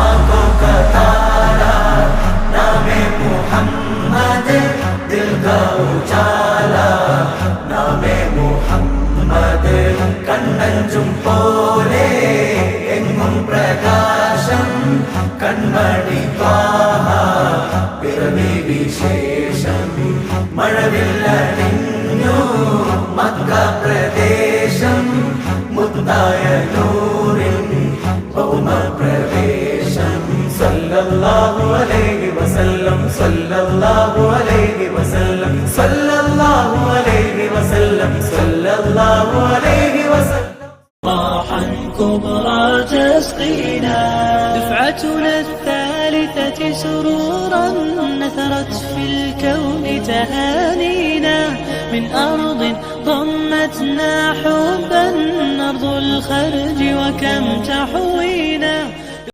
आंखों का तारा नामे मोहम्मद दिल का उजाला നാമേ മുഹമ്മദ് കണ്ണഞ്ചും പോലെ എങ്ങും പ്രകാശം കൺമണി പാഹ പിറവി വിശേഷം മഴവില്ലണിഞ്ഞു മക്ക പ്രദേശം മുത്തായ നൂറിൻ الله عليه وسلم صلى الله عليه وسلم صلى الله عليه وسلم صلى الله عليه وسلم. راحا كبرى تسقينا. دفعتنا الثالثة سرورا نثرت في الكون تهانينا. من أرض ضمتنا حبا أرض الخرج وكم تحول